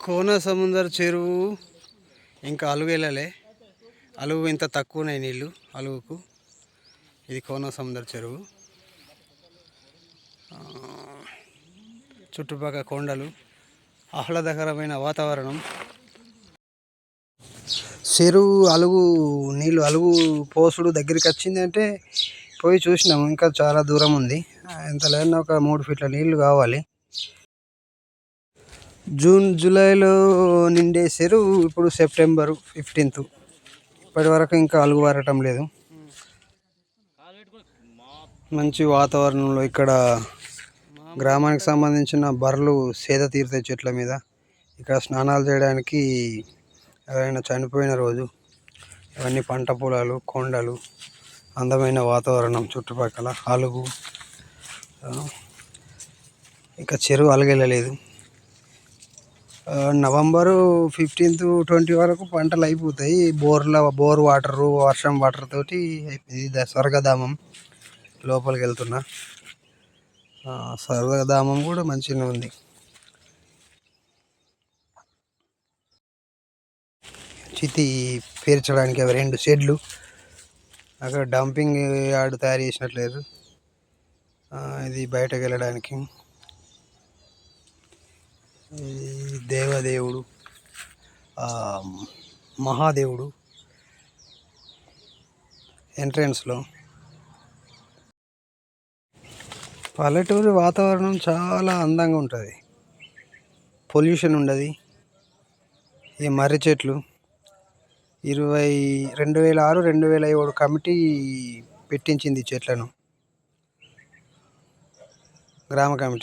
కోన సముందర్ చెరువు ఇంకా అలుగు వెళ్ళలే అలుగు ఇంత తక్కువనే నీళ్ళు అలుగుకు. ఇది కోన సముద్ర చెరువు. చుట్టుపక్కల కొండలు ఆహ్లాదకరమైన వాతావరణం. చెరువు అలుగు నీళ్ళు అలుగు పోసుడు దగ్గరికి వచ్చిందంటే పోయి చూసినాము. ఇంకా చాలా దూరం ఉంది. ఎంత లేదన్నా ఒక మూడు ఫీట్ల నీళ్ళు కావాలి. జూన్ జూలైలో నిండే చెరువు ఇప్పుడు సెప్టెంబరు ఫిఫ్టీన్త్. ఇప్పటి వరకు ఇంకా అలుగు వారటం లేదు. మంచి వాతావరణంలో ఇక్కడ గ్రామానికి సంబంధించిన బర్రెలు సేద తీరుతాయి చెట్ల మీద. ఇక్కడ స్నానాలు చేయడానికి ఎవరైనా చనిపోయిన రోజు ఇవన్నీ పంట పొలాలు కొండలు అందమైన వాతావరణం చుట్టుపక్కల అలుగు. ఇంకా చెరువు అలగెళ్ళలేదు నవంబరు ఫిఫ్టీన్త్ ట్వంటీ వరకు పంటలు అయిపోతాయి. బోర్ల బోర్ వాటరు వర్షం వాటర్ తోటి అయిపోయింది. ఇది స్వర్గధామం. లోపలికి వెళ్తున్నా. స్వర్గధామం కూడా మంచిగా ఉంది. చితి పేర్చడానికి అవి రెండు షెడ్లు. అక్కడ డంపింగ్ యార్డ్ తయారు చేసినట్లేదు. ఇది బయటకు వెళ్ళడానికి. ఇది దేవదేవుడు మహాదేవుడు ఎంట్రన్స్లో. పల్లెటూరు వాతావరణం చాలా అందంగా ఉంటుంది. పొల్యూషన్ ఉండదు. ఈ మర్రి చెట్లు ఇరవై రెండు వేల ఆరు రెండు వేల ఏడు కమిటీ పెట్టించింది చెట్లను. గ్రామ కమిటీ.